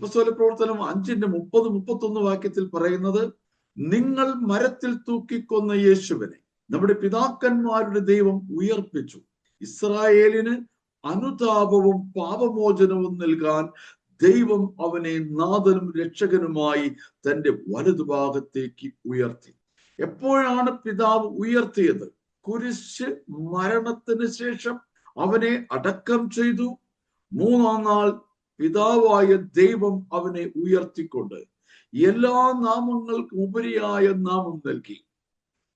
പുസ്തക പ്രവർത്തനം അഞ്ചിന്റെ മുപ്പത് മുപ്പത്തൊന്ന് വാക്യത്തിൽ പറയുന്നത് നിങ്ങൾ മരത്തിൽ തൂക്കിക്കൊന്ന യേശുവിനെ നമ്മുടെ പിതാക്കന്മാരുടെ ദൈവം ഉയർപ്പിച്ചു. ഇസ്രായേലിന് അനുതാപവും പാപമോചനവും നൽകാൻ ദൈവം അവനെ നാഥനും രക്ഷകനുമായി തന്റെ വലതുഭാഗത്തേക്ക് ഉയർത്തി. എപ്പോഴാണ് പിതാവ് ഉയർത്തിയത്? കുരിശ് മരണത്തിന് ശേഷം അവനെ അടക്കം ചെയ്തു. മൂന്നാം നാൾ പിതാവായ ദൈവം അവനെ ഉയർത്തിക്കൊണ്ട് എല്ലാ നാമങ്ങൾക്കും ഉപരിയായ നാമം നൽകി.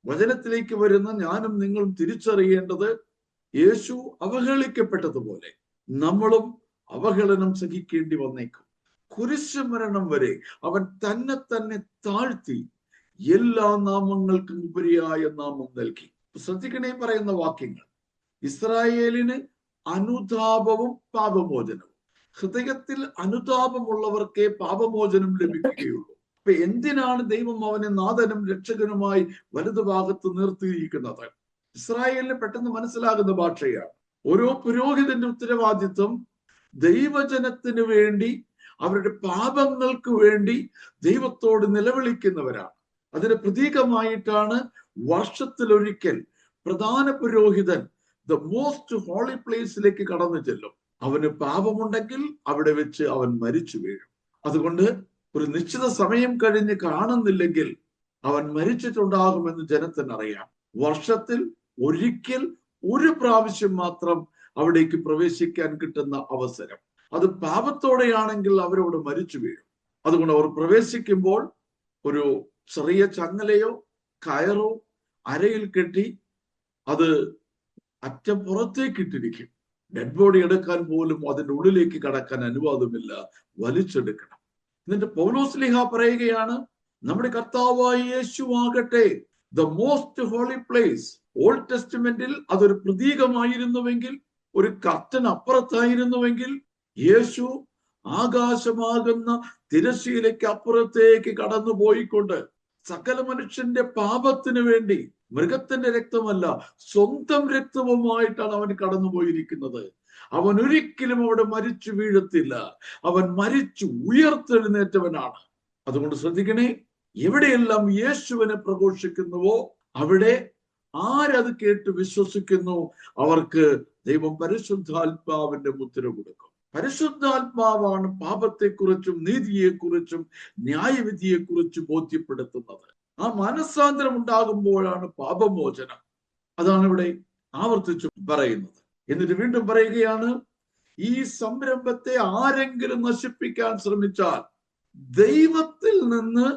വചനത്തിലേക്ക് വരുന്ന ഞാനും നിങ്ങളും തിരിച്ചറിയേണ്ടത് യേശു അവഹേളിക്കപ്പെട്ടതുപോലെ നമ്മളും അവഹേളനം സഹിക്കേണ്ടി വന്നേക്കും. കുരിശ് മരണം വരെ അവൻ തന്നെ തന്നെ താഴ്ത്തി എല്ലാ നാമങ്ങൾക്കും ഉപരിയായ നാമം നൽകി. ശ്രദ്ധിക്കണേ പറയുന്ന വാക്യങ്ങൾ. ഇസ്രായേലിന് അനുതാപവും പാപമോചനവും. ഹൃദയത്തിൽ അനുതാപമുള്ളവർക്കേ പാപമോചനം ലഭിക്കുകയുള്ളൂ. അപ്പൊ എന്തിനാണ് ദൈവം അവനെ നാഥനും രക്ഷകനുമായി വലതുഭാഗത്ത് നിർത്തിയിരിക്കുന്നത്? ഇസ്രായേലിന് പെട്ടെന്ന് മനസ്സിലാകുന്ന ഭാഷയാണ്. ഓരോ പുരോഹിതന്റെ ഉത്തരവാദിത്വം ദൈവജനത്തിന് വേണ്ടി അവരുടെ പാപങ്ങൾക്ക് വേണ്ടി ദൈവത്തോട് നിലവിളിക്കുന്നവരാണ്. അതിന് പ്രതീകമായിട്ടാണ് വർഷത്തിലൊരിക്കൽ പ്രധാന പുരോഹിതൻ ദ മോസ്റ്റ് ഹോളി പ്ലേസിലേക്ക് കടന്നു ചെല്ലും. അവന് പാപമുണ്ടെങ്കിൽ അവിടെ വെച്ച് അവൻ മരിച്ചു വീഴും. അതുകൊണ്ട് ഒരു നിശ്ചിത സമയം കഴിഞ്ഞ് കാണുന്നില്ലെങ്കിൽ അവൻ മരിച്ചിട്ടുണ്ടാകുമെന്ന് ജനത്തിനറിയാം വർഷത്തിൽ ഒരിക്കൽ ഒരു പ്രാവശ്യം മാത്രം അവിടേക്ക് പ്രവേശിക്കാൻ കിട്ടുന്ന അവസരം. അത് പാപത്തോടെയാണെങ്കിൽ അവരവിടെ മരിച്ചു വീഴും. അതുകൊണ്ട് അവർ പ്രവേശിക്കുമ്പോൾ ഒരു ചെറിയ ചങ്ങലയോ കയറോ അരയിൽ കെട്ടി അത് അറ്റം പുറത്തേക്ക് ഇട്ടിരിക്കും ഡെഡ് ബോഡി എടുക്കാൻ പോലും അതിന്റെ ഉള്ളിലേക്ക് കടക്കാൻ അനുവാദമില്ല. വലിച്ചെടുക്കണം. എന്നിട്ട് പൗലോസ്ലിഹ പറയുകയാണ് നമ്മുടെ കർത്താവായി യേശു ആകട്ടെ. The most holy place old ടെസ്റ്റ്മെന്റിൽ അതൊരു പ്രതീകമായിരുന്നുവെങ്കിൽ ഒരു കർട്ടൻ അപ്പുറത്തായിരുന്നുവെങ്കിൽ യേശു ആകാശമാകുന്ന തിരശീലയ്ക്ക് അപ്പുറത്തേക്ക് കടന്നു പോയിക്കൊണ്ട് സകല മനുഷ്യന്റെ പാപത്തിന് വേണ്ടി മൃഗത്തിന്റെ രക്തമല്ല സ്വന്തം രക്തവുമായിട്ടാണ് അവൻ കടന്നുപോയിരിക്കുന്നത്. അവൻ ഒരിക്കലും അവിടെ മരിച്ചു വീഴത്തില്ല. അവൻ മരിച്ചു ഉയർത്തെഴുന്നേറ്റവനാണ്. അതുകൊണ്ട് ശ്രദ്ധിക്കണേ എവിടെയെല്ലാം യേശുവിനെ പ്രഘോഷിക്കുന്നുവോ അവിടെ ആരത് കേട്ട് വിശ്വസിക്കുന്നു അവർക്ക് ദൈവം പരിശുദ്ധാത്മാവിന്റെ മുദ്ര കൊടുക്കും. പരിശുദ്ധാത്മാവാണ് പാപത്തെക്കുറിച്ചും നീതിയെക്കുറിച്ചും ന്യായവിധിയെക്കുറിച്ചും ബോധ്യപ്പെടുത്തുന്നത്. ആ മനസ്സാന്തരം ഉണ്ടാകുമ്പോഴാണ് പാപമോചനം. അതാണ് ഇവിടെ ആവർത്തിച്ചു പറയുന്നത്. എന്നിട്ട് വീണ്ടും പറയുകയാണ് ഈ സംരംഭത്തെ ആരെങ്കിലും നശിപ്പിക്കാൻ ശ്രമിച്ചാൽ ദൈവത്തിൽ നിന്ന്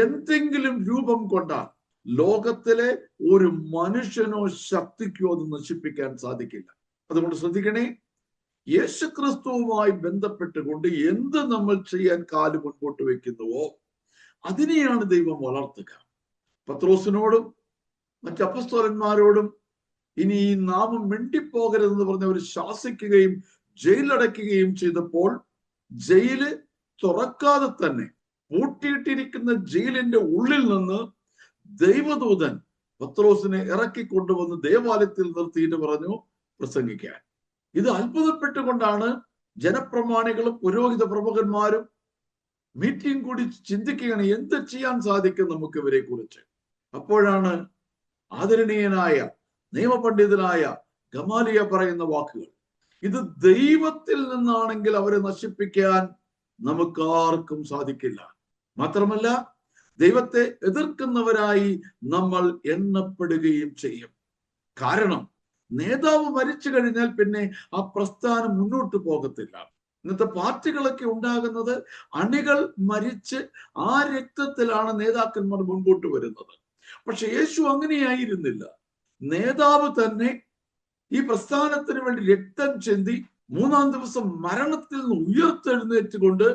എന്തെങ്കിലും രൂപം കൊണ്ടാൽ ലോകത്തിലെ ഒരു മനുഷ്യനോ ശക്തിക്കോ അത് നശിപ്പിക്കാൻ സാധിക്കില്ല. അതുകൊണ്ട് ശ്രദ്ധിക്കണേ യേശുക്രിസ്തുവുമായി ബന്ധപ്പെട്ടുകൊണ്ട് എന്ത് നമ്മൾ ചെയ്യാൻ കാൽ മുൻപോട്ട് വെക്കുന്നുവോ അതിനെയാണ് ദൈവം വളർത്തുക. പത്രോസിനോടും മറ്റ് അപ്പസ്തോലന്മാരോടും ഇനി ഈ നാമം മിണ്ടിപ്പോകരുതെന്ന് പറഞ്ഞ് അവർ ശാസിക്കുകയും ജയിലടയ്ക്കുകയും ചെയ്തപ്പോൾ ജയിൽ തുറക്കാതെ തന്നെ പൂട്ടിയിട്ടിരിക്കുന്ന ജയിലിന്റെ ഉള്ളിൽ നിന്ന് ദൈവദൂതൻ പത്രോസിനെ ഇറക്കി കൊണ്ടുവന്ന് ദേവാലയത്തിൽ നിർത്തിയിട്ട് പറഞ്ഞു പ്രസംഗിക്കാൻ. ഇത് അത്ഭുതപ്പെട്ടുകൊണ്ടാണ് ജനപ്രമാണികളും പുരോഹിത പ്രമുഖന്മാരും മീറ്റിംഗ് കൂടി ചിന്തിക്കുകയാണ് എന്ത് ചെയ്യാൻ സാധിക്കും നമുക്ക് ഇവരെ കുറിച്ച്. അപ്പോഴാണ് ആദരണീയനായ നിയമപണ്ഡിതനായ ഗമാലിയ പറയുന്ന വാക്കുകൾ. ഇത് ദൈവത്തിൽ നിന്നാണെങ്കിൽ അവരെ നശിപ്പിക്കാൻ നമുക്ക് ആർക്കും സാധിക്കില്ല. മാത്രമല്ല ദൈവത്തെ എതിർക്കുന്നവരായി നമ്മൾ എണ്ണപ്പെടുകയും ചെയ്യും. കാരണം നേതാവ് മരിച്ചു കഴിഞ്ഞാൽ പിന്നെ ആ പ്രസ്ഥാനം മുന്നോട്ട് പോകത്തില്ല. ഇന്നത്തെ പാർട്ടികളൊക്കെ ഉണ്ടാകുന്നത് അണികൾ മരിച്ച് ആ രക്തത്തിലാണ് നേതാക്കന്മാർ മുൻപോട്ട് വരുന്നത്. പക്ഷെ യേശു അങ്ങനെയായിരുന്നില്ല. നേതാവ് തന്നെ ഈ പ്രസ്ഥാനത്തിന് വേണ്ടി രക്തം ചെന്തി മൂന്നാം ദിവസം മരണത്തിൽ നിന്ന് ഉയർത്തെഴുന്നേറ്റ് കൊണ്ട്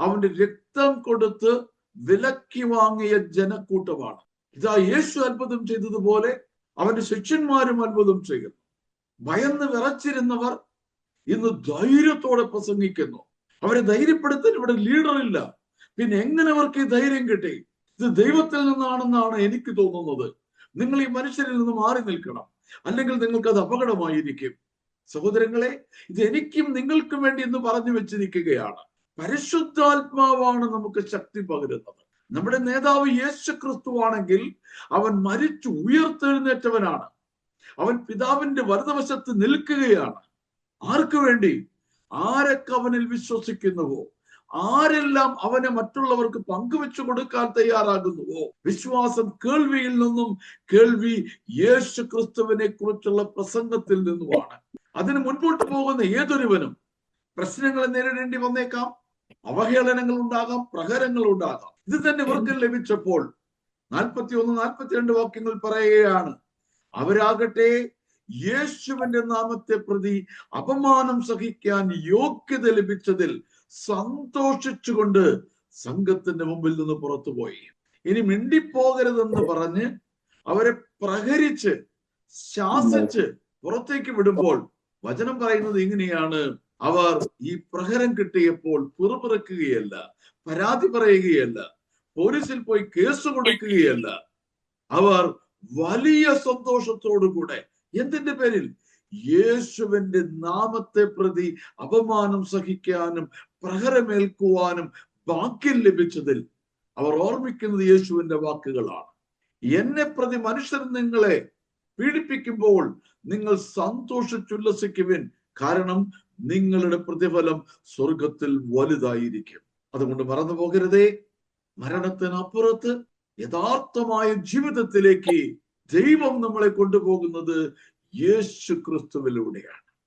അവന്റെ രക്തം കൊടുത്ത് വിലക്കി വാങ്ങിയ ജനക്കൂട്ടമാണ്. ഇതാ യേശു അത്ഭുതം ചെയ്തതുപോലെ അവന്റെ ശിഷ്യന്മാരും അത്ഭുതം ചെയ്യുന്നു. ഭയന്ന് വിറച്ചിരുന്നവർ ഇന്ന് ധൈര്യത്തോടെ പ്രസംഗിക്കുന്നു. അവരെ ധൈര്യപ്പെടുത്താൻ ഇവിടെ ലീഡർ ഇല്ല. പിന്നെ എങ്ങനെ അവർക്ക് ഈ ധൈര്യം കിട്ടി? ഇത് ദൈവത്തിൽ നിന്നാണെന്നാണ് എനിക്ക് തോന്നുന്നത്. നിങ്ങൾ ഈ മനുഷ്യരിൽ നിന്ന് മാറി നിൽക്കണം. അല്ലെങ്കിൽ നിങ്ങൾക്ക് അത് അപകടമായിരിക്കും. സഹോദരങ്ങളെ ഇത് എനിക്കും നിങ്ങൾക്കും വേണ്ടി എന്ന് പറഞ്ഞു വെച്ചിരിക്കുകയാണ്. പരിശുദ്ധാത്മാവാണ് നമുക്ക് ശക്തി പകരുന്നത്. നമ്മുടെ നേതാവ് യേശു ക്രിസ്തുവാണെങ്കിൽ അവൻ മരിച്ചു ഉയർത്തെഴുന്നേറ്റവനാണ്. അവൻ പിതാവിന്റെ വലതുവശത്ത് നിൽക്കുകയാണ്. ആർക്കു വേണ്ടി? ആരൊക്കെ അവനിൽ വിശ്വസിക്കുന്നുവോ? ആരെല്ലാം അവനെ മറ്റുള്ളവർക്ക് പങ്കുവെച്ചു കൊടുക്കാൻ തയ്യാറാകുന്നുവോ? വിശ്വാസം കേൾവിയിൽ നിന്നും കേൾവി യേശു ക്രിസ്തുവിനെ കുറിച്ചുള്ള പ്രസംഗത്തിൽ നിന്നുമാണ്. അതിന് മുൻപോട്ട് പോകുന്ന ഏതൊരുവനും പ്രശ്നങ്ങളെ നേരിടേണ്ടി വന്നേക്കാം. അവഹേളനങ്ങൾ ഉണ്ടാകാം പ്രഹരങ്ങൾ ഉണ്ടാകാം. ഇത് തന്നെ ഇവർക്ക് ലഭിച്ചപ്പോൾ നാൽപ്പത്തി ഒന്ന് നാൽപ്പത്തിരണ്ട് വാക്യങ്ങൾ പറയുകയാണ്. അവരാകട്ടെ യേശുവിന്റെ നാമത്തെ പ്രതി അപമാനം സഹിക്കാൻ യോഗ്യത ലഭിച്ചതിൽ സന്തോഷിച്ചുകൊണ്ട് സംഘത്തിന്റെ മുമ്പിൽ നിന്ന് പുറത്തുപോയി. ഇനി മിണ്ടിപ്പോകരുതെന്ന് പറഞ്ഞ് അവരെ പ്രഹരിച്ച് ശാസിച്ച് പുറത്തേക്ക് വിടുമ്പോൾ വചനം പറയുന്നത് ഇങ്ങനെയാണ്. അവർ ഈ പ്രഹരം കിട്ടിയപ്പോൾ പിറുപിറുക്കുകയല്ല പരാതി പറയുകയല്ല പോലീസിൽ പോയി കേസ് കൊടുക്കുകയല്ല. അവർ വലിയ സന്തോഷത്തോടുകൂടെ എന്തിന്റെ പേരിൽ? യേശുവിന്റെ നാമത്തെ പ്രതി അപമാനം സഹിക്കാനും പ്രഹരമേൽക്കുവാനും ഭാഗ്യം ലഭിച്ചതിൽ അവർ ഓർമ്മിക്കുന്നത് യേശുവിന്റെ വാക്കുകളാണ്. എന്നെ പ്രതി മനുഷ്യർ നിങ്ങളെ പീഡിപ്പിക്കുമ്പോൾ നിങ്ങൾ സന്തോഷിച്ചുല്ലസിക്കുവിൻ. കാരണം നിങ്ങളുടെ പ്രതിഫലം സ്വർഗത്തിൽ വലുതായിരിക്കും. അതുകൊണ്ട് മറന്നു പോകരുതേ. മരണത്തിനപ്പുറത്ത് യഥാർത്ഥമായ ജീവിതത്തിലേക്ക് ദൈവം നമ്മളെ കൊണ്ടുപോകുന്നത് യേശു ക്രിസ്തുവിലൂടെയാണ്